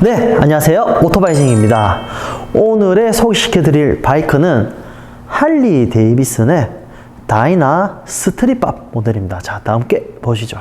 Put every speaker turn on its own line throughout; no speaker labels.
네, 안녕하세요. 오토바이징입니다. 오늘의 소개시켜 드릴 바이크는 할리 데이비슨의 다이나 스트릿밥 모델입니다. 자, 다 함께 보시죠.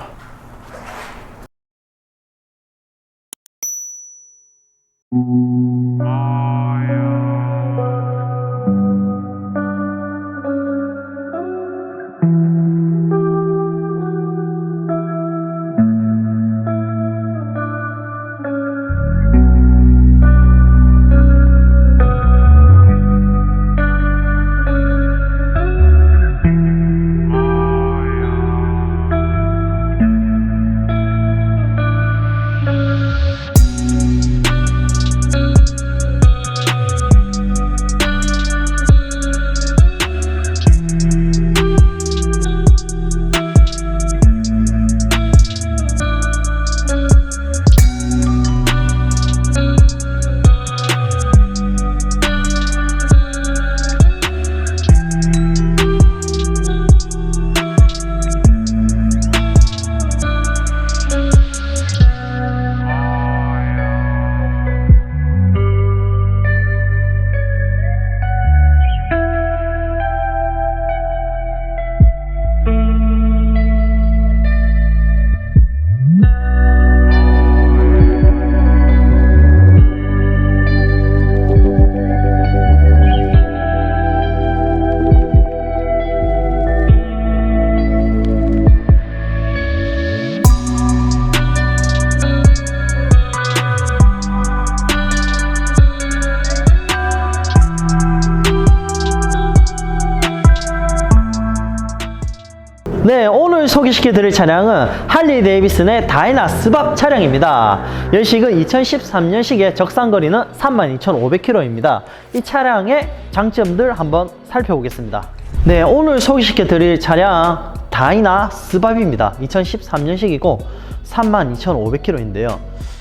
네, 오늘 소개시켜 드릴 차량은 할리 데이비슨의 다이나 스밥 차량입니다. 연식은 2013년식의 적상거리는 32,500km입니다. 이 차량의 장점들 한번 살펴보겠습니다. 네, 오늘 소개시켜 드릴 차량 다이나 스밥입니다. 2013년식이고 32,500km인데요.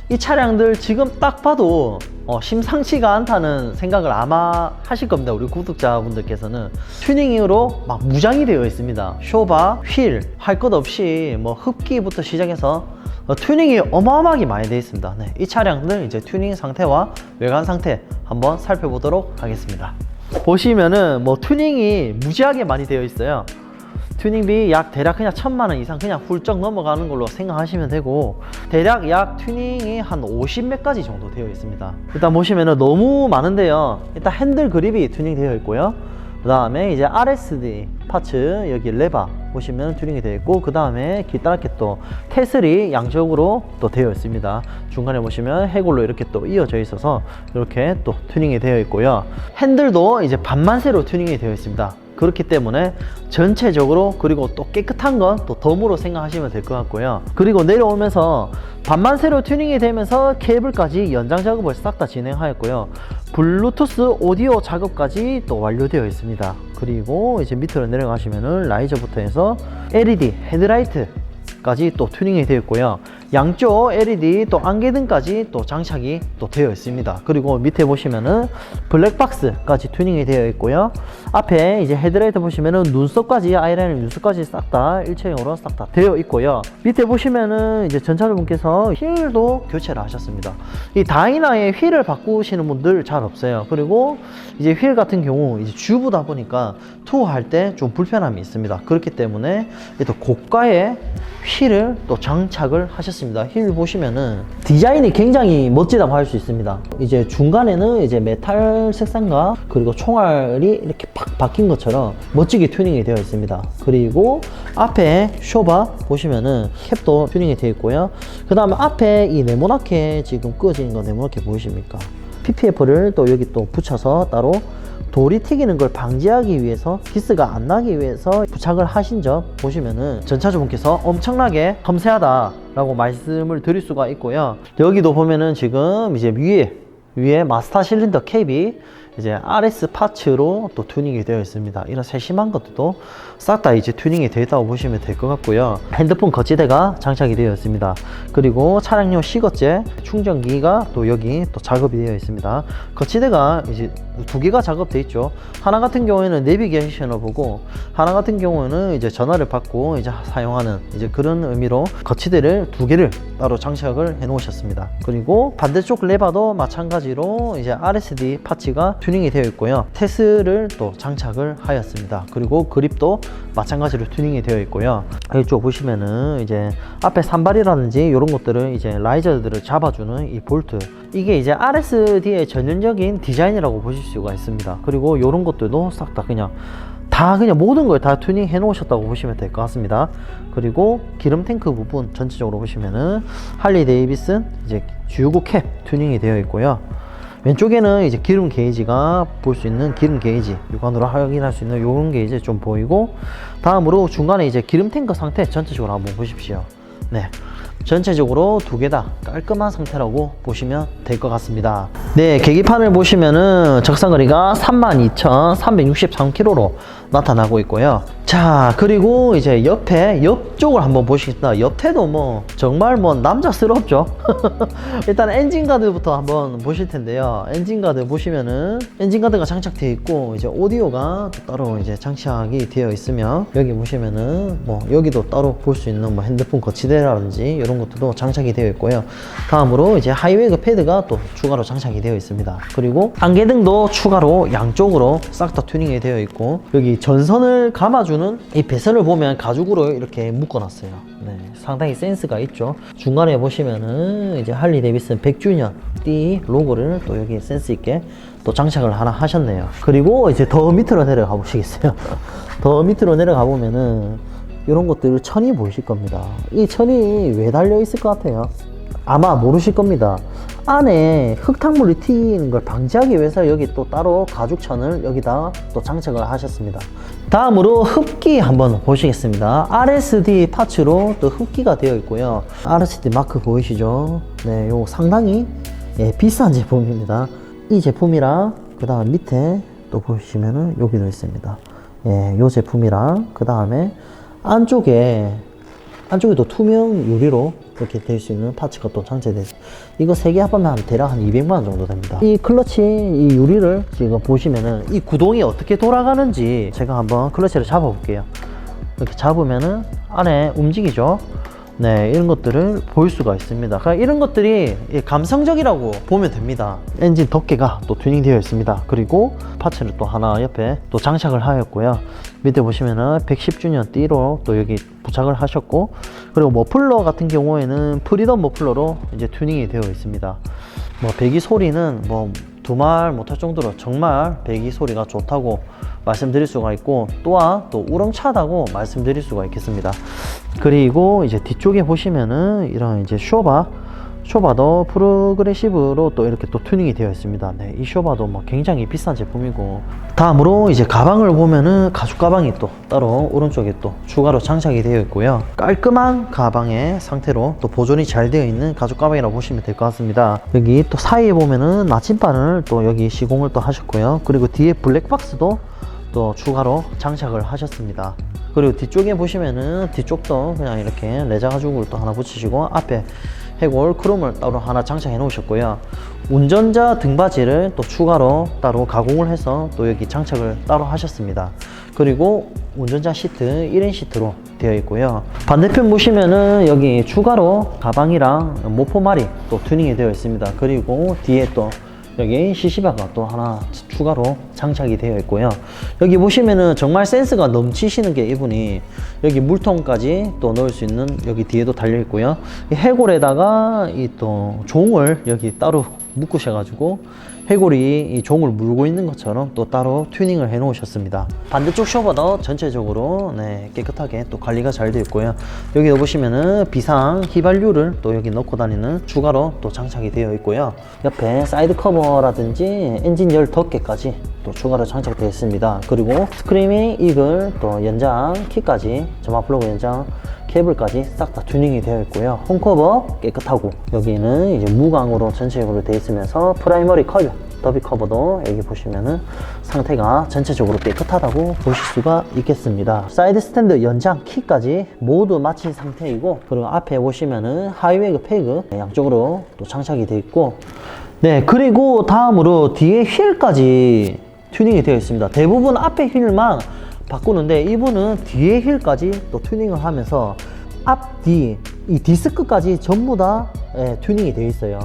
이 차량들 지금 딱 봐도 어, 심상치가 않다는 생각을 아마 하실 겁니다. 우리 구독자분들께서는 튜닝으로 막 무장이 되어 있습니다. 쇼바, 휠, 할 것 없이 뭐 흡기부터 시작해서 어, 튜닝이 어마어마하게 많이 되어 있습니다. 네, 이 차량들 이제 튜닝 상태와 외관 상태 한번 살펴보도록 하겠습니다. 보시면은 뭐 튜닝이 무지하게 많이 되어 있어요. 튜닝비 약 대략 그냥 천만 원 이상 그냥 훌쩍 넘어가는 걸로 생각하시면 되고 대략 약 튜닝이 한 50몇 가지 정도 되어 있습니다. 일단 보시면은 너무 많은데요. 일단 핸들 그립이 튜닝 되어 있고요. 그 다음에 이제 RSD 파츠 여기 레바 보시면 튜닝이 되어 있고 그 다음에 길다랗게 또 테슬이 양쪽으로 또 되어 있습니다. 중간에 보시면 해골로 이렇게 또 이어져 있어서 이렇게 또 튜닝이 되어 있고요. 핸들도 이제 반만세로 튜닝이 되어 있습니다 그렇기 때문에 전체적으로 그리고 또 깨끗한 건 또 덤으로 생각하시면 될 것 같고요. 그리고 내려오면서 반만세로 튜닝이 되면서 케이블까지 연장 작업을 싹 다 진행하였고요. 블루투스 오디오 작업까지 또 완료되어 있습니다. 그리고 이제 밑으로 내려가시면은 라이저부터 해서 LED 헤드라이트 까지 또 튜닝이 되어 있고요. 양쪽 LED 또 안개등까지 또 장착이 또 되어 있습니다. 그리고 밑에 보시면은 블랙박스까지 튜닝이 되어 있고요. 앞에 이제 헤드라이트 보시면은 눈썹까지 아이라인 눈썹까지 싹 다 일체형으로 싹 다 되어 있고요. 밑에 보시면은 이제 전차주분께서 휠도 교체를 하셨습니다. 이 다이나의 휠을 바꾸시는 분들 잘 없어요. 그리고 이제 휠 같은 경우 이제 주부다 보니까 투어할 때 좀 불편함이 있습니다. 그렇기 때문에 또 고가의 휠을 또 장착을 하셨습니다. 휠 보시면은 디자인이 굉장히 멋지다고 할 수 있습니다. 이제 중간에는 이제 메탈 색상과 그리고 총알이 이렇게 팍 박힌 것처럼 멋지게 튜닝이 되어 있습니다. 그리고 앞에 쇼바 보시면은 캡도 튜닝이 되어 있고요. 그 다음에 앞에 이 네모나게 지금 끄어진 거 네모나게 보이십니까? PPF를 또 여기 또 붙여서 따로 돌이 튀기는 걸 방지하기 위해서 기스가 안 나기 위해서 부착을 하신 점 보시면은 전차주분께서 엄청나게 섬세하다 라고 말씀을 드릴 수가 있고요 여기도 보면은 지금 이제 위에 위에 마스터 실린더 캡이 이제 RS 파츠로 또 튜닝이 되어 있습니다. 이런 세심한 것들도 싹 다 이제 튜닝이 되어 있다고 보시면 될 것 같고요. 핸드폰 거치대가 장착이 되어 있습니다. 그리고 차량용 시거제 충전기가 또 여기 또 작업이 되어 있습니다. 거치대가 이제 두 개가 작업돼 있죠. 하나 같은 경우에는 내비게이션을 보고 하나 같은 경우에는 이제 전화를 받고 이제 사용하는 이제 그런 의미로 거치대를 두 개를 따로 장착을 해 놓으셨습니다. 그리고 반대쪽 레바도 마찬가지로 이제 RSD 파츠가 튜닝이 되어 있고요. 테스를 또 장착을 하였습니다. 그리고 그립도 마찬가지로 튜닝이 되어 있고요. 이쪽 보시면은 이제 앞에 산발이라든지 이런 것들을 이제 라이저들을 잡아주는 이 볼트 이게 이제 RSD의 전형적인 디자인이라고 보실 수가 있습니다. 그리고 이런 것들도 싹 다 그냥 다 그냥 모든 걸 다 튜닝 해 놓으셨다고 보시면 될 것 같습니다. 그리고 기름 탱크 부분 전체적으로 보시면은 할리 데이비슨 이제 G9 캡 튜닝이 되어 있고요. 왼쪽에는 이제 기름 게이지가 볼 수 있는 기름 게이지 육안으로 확인할 수 있는 요런 게이지 좀 보이고 다음으로 중간에 이제 기름 탱크 상태 전체적으로 한번 보십시오. 네. 전체적으로 두 개 다 깔끔한 상태라고 보시면 될 것 같습니다. 네, 계기판을 보시면은 적상거리가 32,363km로 나타나고 있고요. 자, 그리고 이제 옆에 옆쪽을 한번 보시겠습니다. 옆에도 뭐 정말 뭐 남자스럽죠. 일단 엔진 가드부터 한번 보실 텐데요. 엔진 가드 보시면은 엔진 가드가 장착되어 있고 이제 오디오가 또 따로 이제 장착이 되어 있으며 여기 보시면은 뭐 여기도 따로 볼 수 있는 뭐 핸드폰 거치대라든지 이런 것들도 장착이 되어 있고요. 다음으로 이제 하이웨그 패드가 또 추가로 장착이 되어 있습니다. 그리고 안개등도 추가로 양쪽으로 싹 다 튜닝이 되어 있고 여기 전선을 감아주는 이 배선을 보면 가죽으로 이렇게 묶어놨어요. 네, 상당히 센스가 있죠. 중간에 보시면은 이제 할리 데이비슨 100주년 띠 로고를 또 여기 센스 있게 또 장착을 하나 하셨네요. 그리고 이제 더 밑으로 내려가 보시겠어요? 더 밑으로 내려가 보면은 이런 것들 천이 보이실 겁니다. 이 천이 왜 달려 있을 것 같아요? 아마 모르실 겁니다. 안에 흙탕물이 튀는 걸 방지하기 위해서 여기 또 따로 가죽천을 여기다 또 장착을 하셨습니다. 다음으로 흡기 한번 보시겠습니다. RSD 파츠로 또 흡기가 되어 있고요. RSD 마크 보이시죠? 네, 요 상당히 예, 비싼 제품입니다. 이 제품이랑 그 다음 밑에 또 보시면은 여기도 있습니다. 예, 요 제품이랑 그 다음에 안쪽에 안쪽에도 투명 유리로 이렇게 될 수 있는 파츠가 또 있습니다. 이거 세 개 합하면 한 대략 한 200만 원 정도 됩니다. 이 클러치 이 유리를 지금 보시면은 이 구동이 어떻게 돌아가는지 제가 한번 클러치를 잡아 볼게요. 이렇게 잡으면은 안에 움직이죠. 네, 이런 것들을 볼 수가 있습니다. 그러니까 이런 것들이 이 감성적이라고 보면 됩니다. 엔진 덮개가 또 튜닝되어 있습니다. 그리고 파츠를 또 하나 옆에 또 장착을 하였고요. 밑에 보시면은 110주년 띠로 또 여기 부착을 하셨고, 그리고 머플러 같은 경우에는 프리덤 머플러로 이제 튜닝이 되어 있습니다. 뭐 배기 소리는 뭐 두말 못할 정도로 정말 배기 소리가 좋다고 말씀드릴 수가 있고 또한 또 우렁차다고 말씀드릴 수가 있겠습니다. 그리고 이제 뒤쪽에 보시면은 이런 이제 쇼바 쇼바도 프로그레시브로 또 이렇게 또 튜닝이 되어 있습니다. 네, 이 쇼바도 뭐 굉장히 비싼 제품이고 다음으로 이제 가방을 보면은 가죽 가방이 또 따로 오른쪽에 또 추가로 장착이 되어 있고요. 깔끔한 가방의 상태로 또 보존이 잘 되어 있는 가죽 가방이라고 보시면 될 것 같습니다. 여기 또 사이에 보면은 나침반을 또 여기 시공을 또 하셨고요. 그리고 뒤에 블랙박스도 또 추가로 장착을 하셨습니다. 그리고 뒤쪽에 보시면은 뒤쪽도 그냥 이렇게 레자 가죽을 또 하나 붙이시고 앞에 해골 크롬을 따로 하나 장착해 놓으셨고요. 운전자 등받이를 또 추가로 따로 가공을 해서 또 여기 장착을 따로 하셨습니다. 그리고 운전자 시트 1인 시트로 되어 있고요. 반대편 보시면은 여기 추가로 가방이랑 모포말이 또 튜닝이 되어 있습니다. 그리고 뒤에 또 여기 시시바가 또 하나 추가로 장착이 되어 있고요. 여기 보시면은 정말 센스가 넘치시는 게 이분이 여기 물통까지 또 넣을 수 있는 여기 뒤에도 달려 있고요. 이 해골에다가 이 또 종을 여기 따로 묶으셔 가지고 해골이 이 종을 물고 있는 것처럼 또 따로 튜닝을 해 놓으셨습니다. 반대쪽 쇼버도 전체적으로 네, 깨끗하게 또 관리가 잘 되어 있고요. 여기도 보시면은 비상 휘발유를 또 여기 넣고 다니는 추가로 또 장착이 되어 있고요. 옆에 사이드 커버라든지 엔진 열 덮개 까지 또 추가로 장착되어 있습니다. 그리고 스크리밍 이글 또 연장 키까지 점화 플러그 연장 케이블까지 싹 다 튜닝이 되어 있고요. 홈커버 깨끗하고 여기는 이제 무광으로 전체적으로 되어 있으면서 프라이머리 컬러 더비 커버도 여기 보시면은 상태가 전체적으로 깨끗하다고 보실 수가 있겠습니다. 사이드 스탠드 연장 키까지 모두 마친 상태이고 그리고 앞에 보시면은 하이웨그 패그 양쪽으로 또 장착이 되어 있고 네 그리고 다음으로 뒤에 휠까지 튜닝이 되어 있습니다. 대부분 앞에 휠만 바꾸는데 이분은 뒤에 휠까지 또 튜닝을 하면서 앞뒤 이 디스크까지 전부 다 예, 튜닝이 되어 있어요.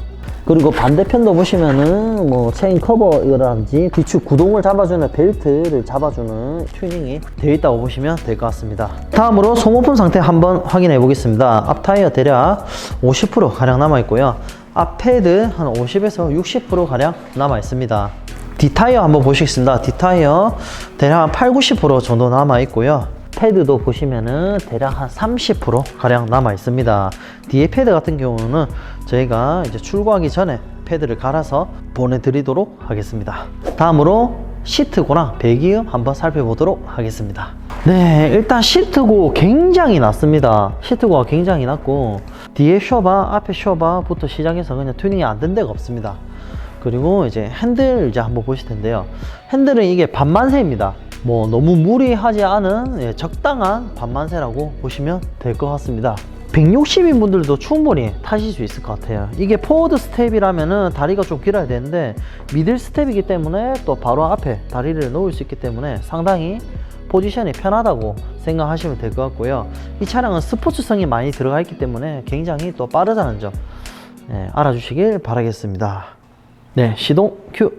그리고 반대편도 보시면은 뭐 체인 커버라든지 뒤축 구동을 잡아주는 벨트를 잡아주는 튜닝이 되어 있다고 보시면 될 것 같습니다. 다음으로 소모품 상태 한번 확인해 보겠습니다. 앞 타이어 대략 50% 가량 남아 있고요. 앞 패드 한 50에서 60% 가량 남아 있습니다. 뒷타이어 한번 보시겠습니다. 뒷타이어 대략 한 8, 90% 정도 남아 있고요. 패드도 보시면은 대략 한 30% 가량 남아 있습니다. 뒤에 패드 같은 경우는 저희가 이제 출고하기 전에 패드를 갈아서 보내드리도록 하겠습니다. 다음으로 시트고랑 배기음 한번 살펴보도록 하겠습니다. 네, 일단 시트고 굉장히 낮습니다. 시트고가 굉장히 낮고 뒤에 쇼바, 앞에 쇼바부터 시작해서 그냥 튜닝이 안 된 데가 없습니다. 그리고 이제 핸들 이제 한번 보실 텐데요. 핸들은 이게 반만세입니다. 뭐 너무 무리하지 않은 예, 적당한 반만세라고 보시면 될 것 같습니다. 160인 분들도 충분히 타실 수 있을 것 같아요. 이게 포워드 스텝이라면은 다리가 좀 길어야 되는데 미들 스텝이기 때문에 또 바로 앞에 다리를 놓을 수 있기 때문에 상당히 포지션이 편하다고 생각하시면 될 것 같고요. 이 차량은 스포츠성이 많이 들어가 있기 때문에 굉장히 또 빠르다는 점 예, 알아주시길 바라겠습니다. 네, 시동 큐.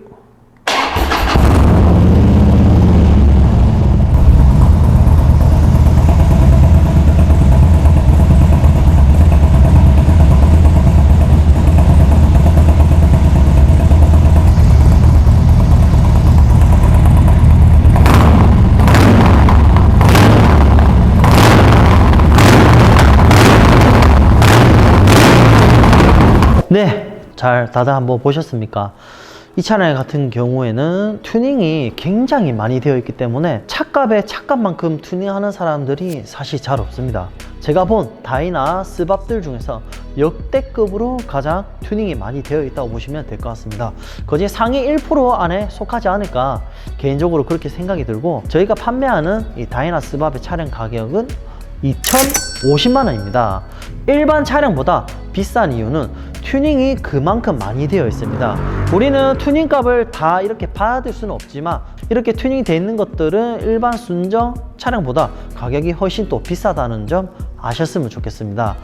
네, 잘 다들 한번 보셨습니까? 이 차량 같은 경우에는 튜닝이 굉장히 많이 되어 있기 때문에 차값에 차값만큼 튜닝하는 사람들이 사실 잘 없습니다. 제가 본 다이나 스밥들 중에서 역대급으로 가장 튜닝이 많이 되어 있다고 보시면 될 것 같습니다. 거기에 상위 1% 안에 속하지 않을까 개인적으로 그렇게 생각이 들고 저희가 판매하는 이 다이나 스밥의 차량 가격은 2,050만 원입니다. 일반 차량보다 비싼 이유는 튜닝이 그만큼 많이 되어 있습니다. 우리는 튜닝 값을 다 이렇게 받을 수는 없지만 이렇게 튜닝이 되어 있는 것들은 일반 순정 차량보다 가격이 훨씬 또 비싸다는 점 아셨으면 좋겠습니다.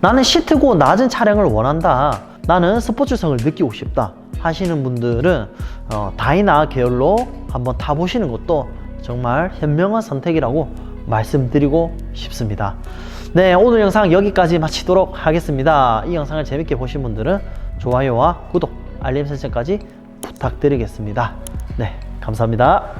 나는 시트고 낮은 차량을 원한다. 나는 스포츠성을 느끼고 싶다. 하시는 분들은 어, 다이나 계열로 한번 타보시는 것도 정말 현명한 선택이라고 말씀드리고 싶습니다. 네, 오늘 영상 여기까지 마치도록 하겠습니다. 이 영상을 재밌게 보신 분들은 좋아요와 구독, 알림 설정까지 부탁드리겠습니다. 네, 감사합니다.